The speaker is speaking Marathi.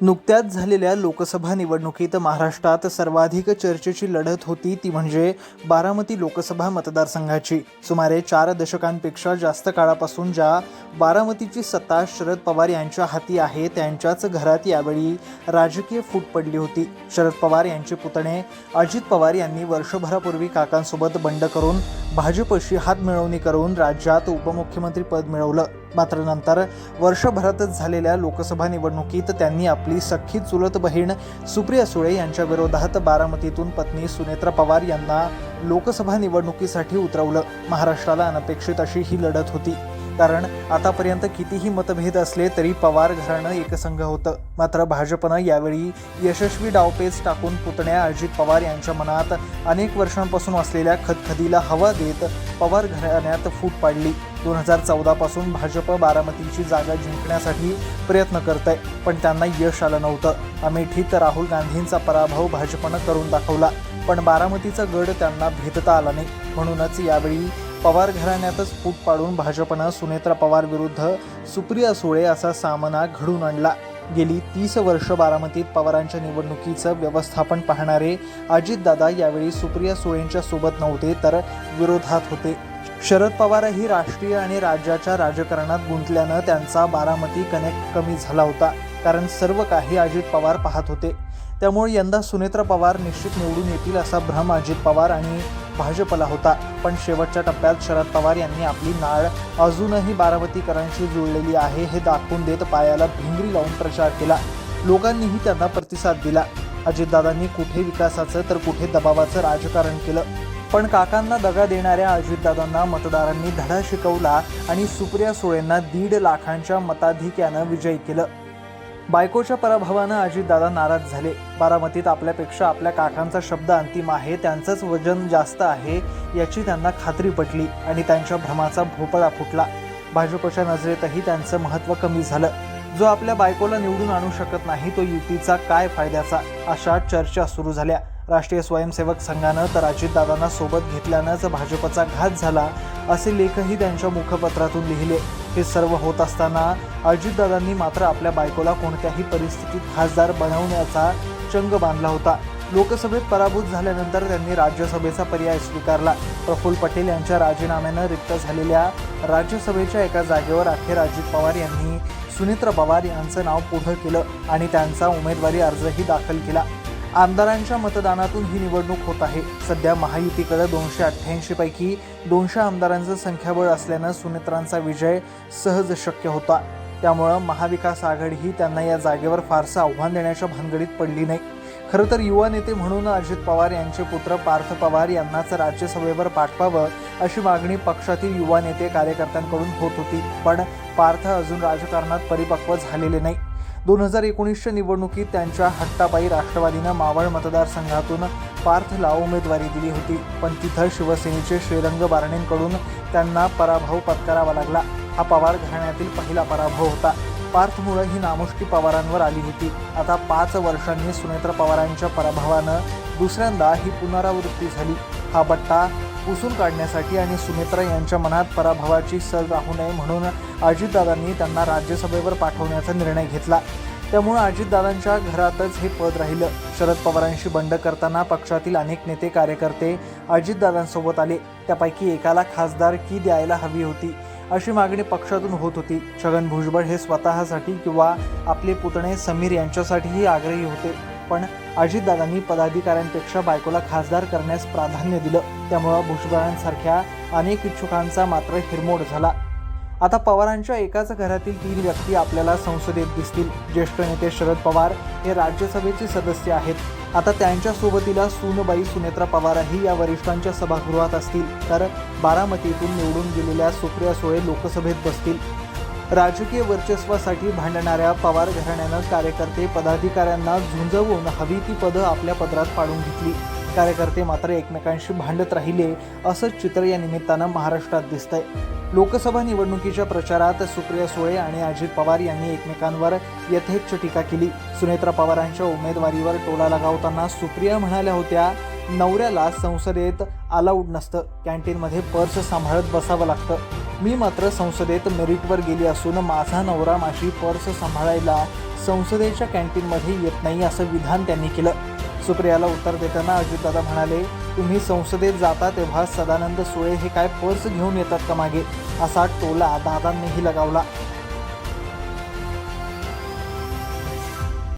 नुकत्याच झालेल्या लोकसभा निवडणुकीत महाराष्ट्रात सर्वाधिक चर्चेची लढत होती ती म्हणजे बारामती लोकसभा मतदारसंघाची. सुमारे चार दशकांपेक्षा जास्त काळापासून ज्या बारामतीची सत्ता शरद पवार यांच्या हाती आहे त्यांच्याच घरात यावेळी राजकीय फूट पडली होती. शरद पवार यांचे पुतणे अजित पवार यांनी वर्षभरापूर्वी काकांसोबत बंड करून भाजपशी हात मिळवणी करून राज्यात उपमुख्यमंत्री पद मिळवलं. मात्र नंतर वर्षभरातच झालेल्या लोकसभा निवडणुकीत त्यांनी आपली सख्खी चुलत बहीण सुप्रिया सुळे यांच्या विरोधात बारामतीतून पत्नी सुनेत्रा पवार यांना लोकसभा निवडणुकीसाठी उतरवलं. महाराष्ट्राला अनपेक्षित अशी ही लढत होती. कारण आतापर्यंत कितीही मतभेद असले तरी पवार घराणं एकसंघ होतं. मात्र भाजपनं यावेळी यशस्वी डावपेच टाकून पुतण्या अजित पवार यांच्या मनात अनेक वर्षांपासून असलेल्या खदखदीला हवा देत पवार घराण्यात फूट पाडली. दोन हजार चौदापासून भाजप बारामतीची जागा जिंकण्यासाठी प्रयत्न करत आहे पण त्यांना यश आलं नव्हतं. अमेठीत राहुल गांधींचा पराभव भाजपनं करून दाखवला पण बारामतीचा गड त्यांना भेदता आला नाही. म्हणूनच यावेळी पवार घराण्यातच फूट पाडून भाजपनं सुनेत्रा पवार विरुद्ध सुप्रिया सुळे असा सामना घडून आणला. गेली तीस वर्ष बारामतीत पवारांच्या निवडणुकीचं व्यवस्थापन पाहणारे अजितदादा यावेळी सुप्रिया सुळेंच्या सोबत नव्हते तर विरोधात होते. शरद पवारही राष्ट्रीय आणि राज्याच्या राजकारणात गुंतल्यानं त्यांचा बारामती कनेक्ट कमी झाला होता कारण सर्व काही अजित पवार पाहत होते. त्यामुळे यंदा सुनेत्रा पवार निश्चित निवडून येतील असा भ्रम अजित पवार आणि भाजपला होता. पण शेवटच्या टप्प्यात शरद पवार यांनी आपली नाळ अजूनही बारामतीकरांशी जुळलेली आहे हे दाखवून देत पायाला भिंगरी लावून प्रचार केला. लोकांनीही त्यांना प्रतिसाद दिला. अजितदादांनी कुठे विकासाचं तर कुठे दबावाचं राजकारण केलं. पण काकांना दगा देणाऱ्या अजितदादांना मतदारांनी धडा शिकवला आणि सुप्रिया सुळेंना दीड लाखांच्या मताधिक्यानं विजयी केलं. बायकोच्या पराभवानं अजितदादा नाराज झाले. बारामतीत आपल्यापेक्षा आपल्या काकांचा शब्द अंतिम आहे त्यांचंच वजन जास्त आहे याची त्यांना खात्री पटली आणि त्यांच्या भ्रमाचा भोपळा फुटला. भाजपच्या नजरेतही त्यांचं महत्त्व कमी झालं. जो आपल्या बायकोला निवडून आणू शकत नाही तो युतीचा काय फायद्याचा? अशा चर्चा सुरू झाल्या. राष्ट्रीय स्वयंसेवक संघानं तर अजितदादांना सोबत घेतल्यानंच भाजपचा घात झाला असे लेखही त्यांच्या मुखपत्रातून लिहिले. हे सर्व होत असताना अजितदादांनी मात्र आपल्या बायकोला कोणत्याही परिस्थितीत खासदार बनवण्याचा चंग बांधला होता. लोकसभेत पराभूत झाल्यानंतर त्यांनी राज्यसभेचा पर्याय स्वीकारला. प्रफुल्ल पटेल यांच्या राजीनाम्यानं रिक्त झालेल्या राज्यसभेच्या एका जागेवर अखेर अजित पवार यांनी सुनित्रा पवार यांचं नाव पुढं केलं आणि त्यांचा उमेदवारी अर्जही दाखल केला. आमदारांच्या मतदानातून ही निवडणूक होत आहे. सध्या महायुतीकडे दोनशे अठ्ठ्याऐंशी पैकी दोनशे आमदारांचं संख्याबळ असल्यानं सुनेत्रांचा विजय सहज शक्य होता. त्यामुळं महाविकास आघाडीही त्यांना या जागेवर फारसं आव्हान देण्याच्या भानगडीत पडली नाही. खरं तर युवा नेते म्हणून अजित पवार यांचे पुत्र पार्थ पवार यांनाच राज्यसभेवर पाठवावं अशी मागणी पक्षातील युवा नेते कार्यकर्त्यांकडून होत होती. पण पार्थ अजून राजकारणात परिपक्व झालेले नाही. दोन हजार एकोणीसच्या निवडणुकीत त्यांच्या हट्टापायी राष्ट्रवादीनं मावळ मतदारसंघातून पार्थला उमेदवारी दिली होती. पण तिथं शिवसेनेचे श्रीरंग बारणेंकडून त्यांना पराभव पत्करावा लागला. हा पवार घराण्यातील पहिला पराभव होता. पार्थमुळं ही नामुष्की पवारांवर आली होती. आता पाच वर्षांनी सुनेत्र पवारांच्या पराभवानं दुसऱ्यांदा ही पुनरावृत्ती झाली. हा बट्टा पुसून काढण्यासाठी आणि सुमित्रा यांच्या मनात पराभवाची सर राहू नये म्हणून अजितदादांनी त्यांना राज्यसभेवर पाठवण्याचा निर्णय घेतला. त्यामुळे अजितदादांच्या घरातच हे पद राहिलं. शरद पवारांशी बंड करताना पक्षातील अनेक नेते कार्यकर्ते अजितदादांसोबत आले. त्यापैकी एकाला खासदार की द्यायला हवी होती? अशी मागणी पक्षातून होत होती. छगन भुजबळ हे स्वतःसाठी किंवा आपले पुतणे समीर यांच्यासाठीही आग्रही होते. पण अजितदादांनी पदाधिकाऱ्यांपेक्षा बायकोला खासदार करण्यास प्राधान्य दिलं. त्यामुळं भुजबळांसारख्या अनेक इच्छुकांचा मात्र हिरमोड झाला. आता पवारांच्या एकाच घरातील तीन व्यक्ती आपल्याला संसदेत दिसतील. ज्येष्ठ नेते शरद पवार हे राज्यसभेचे सदस्य आहेत. आता त्यांच्या सोबतीला सूनबाई सुनेत्रा पवारही या वरिष्ठांच्या सभागृहात असतील. तर बारामतीतून निवडून गेलेल्या सुप्रिया सुळे लोकसभेत बसतील. राजकीय वर्चस्वासाठी भांडणाऱ्या पवार घराण्यानं कार्यकर्ते पदाधिकाऱ्यांना झुंजवून हवी ती पदं आपल्या पदरात पाडून घेतली. कार्यकर्ते मात्र एकमेकांशी भांडत राहिले असंच चित्र या निमित्तानं महाराष्ट्रात दिसतंय. लोकसभा निवडणुकीच्या प्रचारात सुप्रिया सुळे आणि अजित पवार यांनी एकमेकांवर यथेच्छ टीका केली. सुनेत्रा पवारांच्या उमेदवारीवर टोला लगावताना सुप्रिया म्हणाल्या होत्या नवऱ्याला संसदेत अलाउड नसतं. कॅन्टीनमध्ये पर्स सांभाळत बसावं लागतं. मी मात्र संसदेत मेरिटवर गेली असून माझा नवरा माझी पर्स सांभाळायला संसदेच्या कॅन्टीनमध्ये येत नाही असं विधान त्यांनी केलं. सुप्रियाला उत्तर देताना अजितदादा म्हणाले तुम्ही संसदेत जाता तेव्हा सदानंद सुळे हे काय पर्स घेऊन येतात का मागे? असा टोला दादांनीही लगावला.